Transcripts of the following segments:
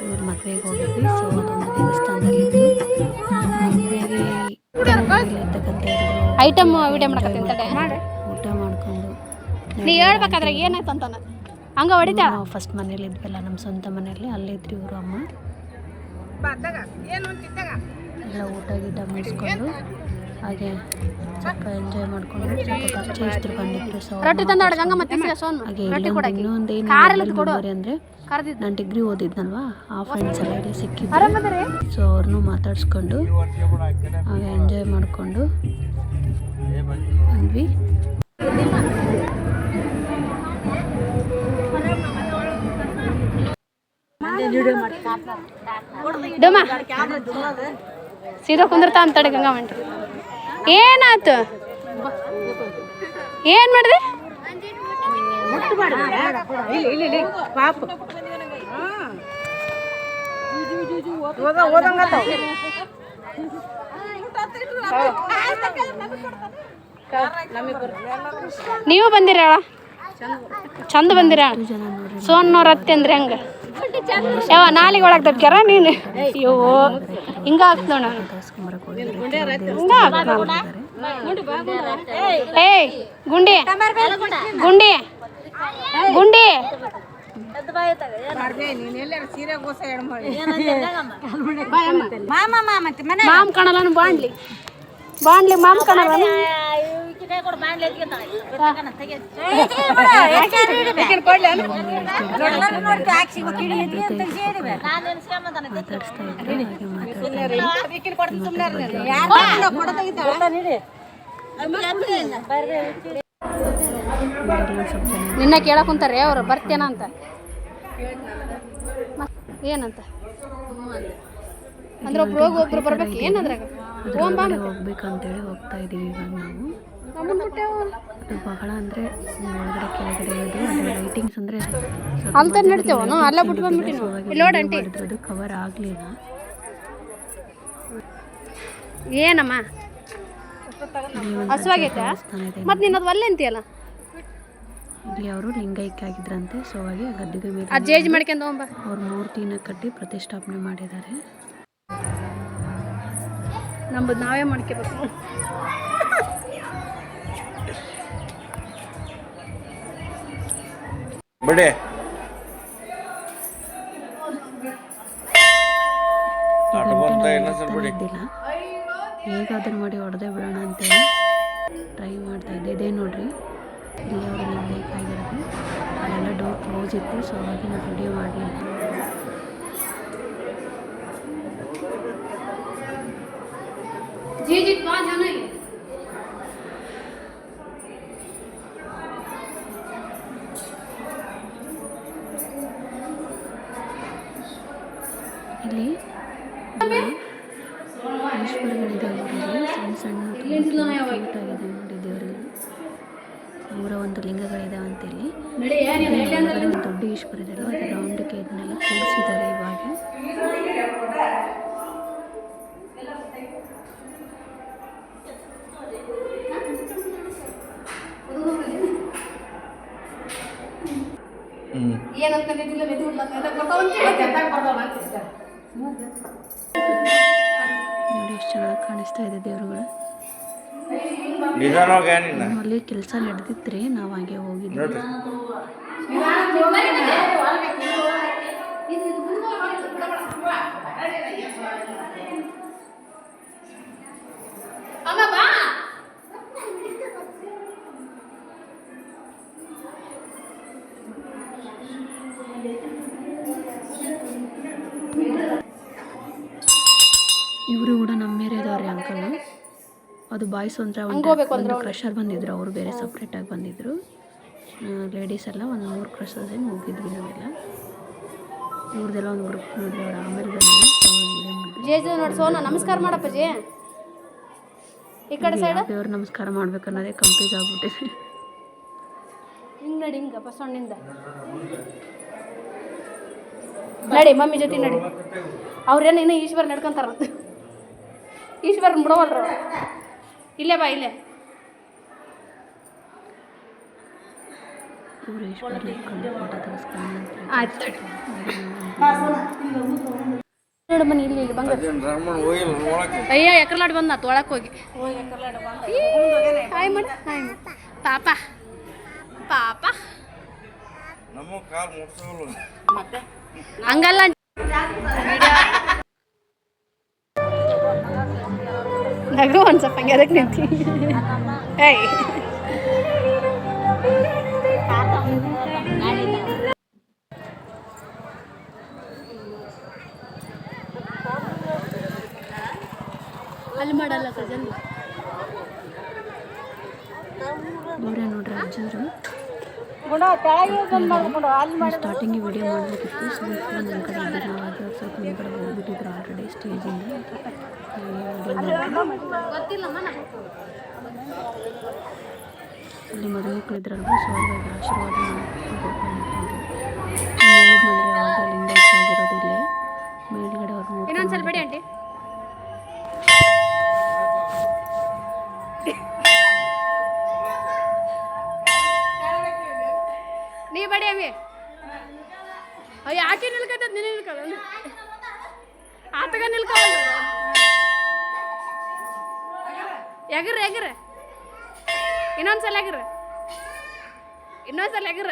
ಇವರು ಮದುವೆಗೆ ಹೋಗಿದ್ವಿ ಸೊ ಅದೊಂದು ಐಟಮ್ ವಿಡಿಯೋ ಮಾಡಕತ್ತೀನಿ ತಡೆ. ಊಟ ಮಾಡ್ಕೊಂಡು ನೀ ಹೇಳ್ಬೇಕಾದ್ರೆ ಏನಾಯ್ತು ಅಂತ ಹಂಗ ಹೊಡಿತ ನಾವು ಫಸ್ಟ್ ಮನೇಲಿ ಇದ್ವಲ್ಲ ನಮ್ಮ ಸ್ವಂತ ಮನೆಯಲ್ಲಿ ಅಲ್ಲಿದ್ರು ಇವರು ಅಮ್ಮ. ಎಲ್ಲ ಊಟ ಗೀಟ ಮುಗಿಸ್ಕೊಂಡು ಹಾಗೆ ಸ್ವಲ್ಪ ಎಂಜಾಯ್ ಮಾಡ್ಕೊಂಡು ಖರ್ಚು ಇಷ್ಟು ಬಂದಿತ್ತು ಸೊ ಹಾಗೆ ಇನ್ನೊಂದು ಏನು ಅಂದರೆ ನಾನು ಡಿಗ್ರಿ ಓದಿದ್ನಲ್ವಾ ಆ ಫ್ರೆಂಡ್ಸ್ ಎಲ್ಲ ಇಲ್ಲಿ ಸಿಕ್ಕಿದ್ರು. ಸೊ ಅವ್ರನ್ನೂ ಮಾತಾಡಿಸ್ಕೊಂಡು ಹಾಗೆ ಎಂಜಾಯ್ ಮಾಡಿಕೊಂಡು ಬಂದ್ವಿ. ಡಮ ಸೀದಾ ಕುಂದಿರ್ತಾ ಅಂತಡೆ ಗಂಗಾ ಮಂಟ ಏನಾಯ್ತು? ಏನ್ ಮಾಡಿದೆ? ನೀವು ಬಂದಿರ ಚಂದ ಬಂದಿರ? ಸೋನ್ನವ್ರ ಅತ್ತೆ ಅಂದ್ರೆ ಹಂಗ? ಯಾವ ನಾಲಿಗೆ ಒಳಗೆ ತಟ್ಕ್ಯಾರ ನೀನು? ಅಯ್ಯೋ, ಹಿಂಗ ಹೋಗಿದ್ದಾರೆ ಹಿಂಗ ಏಯ್, ಗುಂಡಿ. ಗುಂಡಿ. ಗುಂಡಿ. ಮಾಮ್ ಕಾಣಲ್ಲ ಬಾಂಡ್ಲಿ ಬಾಂಡ್ಲಿ ಮಾಮ್ ಕಾಣಲ್ಲ ನಿನ್ನ ಕೇಳಕ್ ಕುಂತಾರ್ರಿ ಅವ್ರು ಬರ್ತೇನ ಅಂತ. ಏನಂತ? ಅಂದ್ರೆ ಒಬ್ರು ಹೋಗಿ ಒಬ್ರು ಬರ್ಬೇಕು ಏನಂದ್ರಾಗ ಅದ್ರೊಳಗಡೆ ಹೋಗ್ಬೇಕಂತೇಳಿ ಹೋಗ್ತಾ ಇದೀವಿ ಇವಾಗ ನಾವು. ಅದು ಬಹಳ ಅಂದರೆ ಒಳಗಡೆ ಕೆಳಗಡೆ ಇರೋದು ಅದರ ಲೈಟಿಂಗ್ಸ್ ಅಂದರೆ ಅಲ್ಲಿ ಅಲ್ಲ ಅದು ಕವರ್ ಆಗಲಿಲ್ಲ. ಏನಮ್ಮ? ಹಸುವಾಗೈತೆ ಮತ್ತೆ ನೀನು ಅದು ಒಲ್ಲೆ ಅಂತೀಯಲ್ಲ? ಇಲ್ಲಿ ಅವರು ಲಿಂಗೈಕ್ಯ ಆಗಿದ್ರಂತೆ ಸೊ ಹಾಗೆ ಗದ್ದಿಗೆ ಮೇಲೆ ಜೇಜ್ ಮಾಡ್ಕೊಂಡ್ ಅವ್ರ ಮೂರ್ತಿನ ಕಟ್ಟಿ ಪ್ರತಿಷ್ಠಾಪನೆ ಮಾಡಿದ್ದಾರೆ. ನಮ್ಮದು ನಾವೇ ಮಾಡ್ಕೋಬೇಕು. ಬಿಡಿ. ಹೇಗಾದ್ರೂ ಮಾಡಿ ಹೊಡೆದೇ ಬಿಡೋಣ ಅಂತೇಳಿ ಟ್ರೈ ಮಾಡ್ತಾ ಇದ್ದೆ. ಇದೇ ನೋಡ್ರಿ. ಇಲ್ಲಿ ಅವರು ಬೇಕಾಗಿರೋದು. ಅದೆಲ್ಲ ಅಲ್ಲೆಲ್ಲ ಡೋರ್ ಕ್ಲೋಸ್ ಇತ್ತು ಸೊ ಹಾಗೆ ನಾನು ವಿಡಿಯೋ ಮಾಡಲಿಲ್ಲ ಜೀಜಿ ಬಾ ಜನ ಇಲ್ಲಿ ಸಣ್ಣ ಸಣ್ಣ ಆಗಿದೆ ನೋಡಿ ದೇವರಿಗೆ ನೂರ ಒಂದು ಲಿಂಗಗಳಿದಾವೆ ಅಂತ ಇಲ್ಲಿ ದೊಡ್ಡ ಈಶ್ವರ ಇದ್ದಾರೆ ಅದು ರೌಂಡಕ್ಕೆ ಇದನ್ನೆಲ್ಲ ಕೂರಿಸಿದ್ದಾರೆ ಇವಾಗ ನೋಡಿ ಎಷ್ಟು ಚೆನ್ನಾಗಿ ಕಾಣಿಸ್ತಾ ಇದೆ ದೇವರುಗಳು. ನಿಧಾನವಾಗಿ ಏನಿಲ್ಲ ಅಲ್ಲಿ ಕೆಲಸ ನಡೆದಿತ್ತು ನಾವು ಹಾಗೆ ಹೋಗಿದ್ವಿ. ಇವರು ಕೂಡ ನಮ್ಮ ಏರಿಯಾದವ್ರಿ ಅಂಕಲ್. ಅದು ಬಾಯ್ಸ್ ಅಂದ್ರೆ ಒಂದು ಕ್ರಷರ್ ಬಂದಿದ್ರು. ಅವರು ಬೇರೆ ಸಪ್ರೇಟಾಗಿ ಬಂದಿದ್ರು. ಲೇಡೀಸ್ ಎಲ್ಲ ಒಂದು ಮೂರು ಕ್ರಷರ್ಸ್ ಏನು ಹೋಗಿದ್ವಿ ನಾವೆಲ್ಲ. ಇವ್ರದ್ದೆಲ್ಲ ಒಂದು ಗ್ರೂಪ್ ನೋಡಿದ್ರೆ ಅವ್ರು ಆಮೇಲೆ ಬಂದ್ರು. ನೋಡಿ ಸೋನ ನಮಸ್ಕಾರ ಮಾಡಪ್ಪಾಜಿ ಈ ಕಡೆ ಸೈಡ್ ದೇವ್ರು ನಮಸ್ಕಾರ ಮಾಡ್ಬೇಕು ಅನ್ನೋದೇ ಕಂಪ್ಲೀಟ್ ಆಗ್ಬಿಟ್ಟಿದೆ. ಹಿಂಗೆ ನಡಿ ಹಿಂಗೆ ಬಸವಣ್ಣಿಂದ ನಡಿ ಮಮ್ಮಿ ಜೊತೆ ನಡಿ. ಅವ್ರೇನು ಇನ್ನೂ ಈಶ್ವರ ನಡ್ಕೊಂತಾರ ಈಶ್ವರನ್ ಬಿಡವಲ್ರು ಇಲ್ಲೇ ಬಾ ಇಲ್ಲೇ. ಆಯ್ತು. ಬನ್ನಿ ಇಲ್ಲಿ ಇಲ್ಲಿ ಬಂಗ ಅಯ್ಯ ಎಕರ್ಲಾಡ್ ಬಂದ ತೊಳಕ್ ಹೋಗಿ. ಹಾಯ್ ಮಾಡಿ ಹಾಯ್ ಪಾಪ. ಪಾಪ. ಹಂಗಲ್ಲ ನಗು ಒಂದು ಸ್ವಲ್ಪ ಹಂಗೆ ಅದಕ್ಕೆ ನಿಂತಿ ಏಯ್. ಅಲ್ಲಿ ಮಾಡಲ್ಲ ಸಜನ್ ಇವರೇ ನೋಡ್ರಿ ಅಜ್ಜರು ಸ್ಟಾರ್ಟಿಂಗ್ ವಿಡಿಯೋ ಮಾಡಬೇಕಿತ್ತು ಸ್ವಲ್ಪ ನನ್ನ ಕಡೆ ನಾವು ಅದು ಸ್ವಲ್ಪ ನಿಮ್ಮ ಕಡೆ ಹೋಗ್ಬಿಟ್ಟಿದ್ರು ಆಲ್ರೆಡಿ ಸ್ಟೇಜಿಂದ ಅಲ್ಲಿ ಮದುಮಕ್ಕಳಿದ್ರಲ್ವ ಸೊ ಅವ್ರಿಗೆ ಆಶೀರ್ವಾದ ಹೇಳಿದ್ನಂದ್ರೆ ನೀ ಬಡಿ ಅವಿ. ಅಯ್ಯ, ಆಕೆ ನಿಲ್ಕತ್ತದ ನೀನು ನಿಲ್ಕೋ ಆತಗ ನಿಲ್ಕವಲ್ಲ ಎಗ್ರ ಎಗ್ರ ಇನ್ನೊಂದ್ಸಲ ಎಗ್ರ ಇನ್ನೊಂದ್ಸಲ ಎಗ್ರ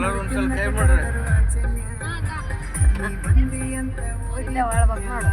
ಎಲ್ಲರೂ ಒಂದ್ಸಲ ಕೈ ಮಾಡ್ರಿ? ಇಲ್ಲೇ ಒಳಗೆ ನೋಡು.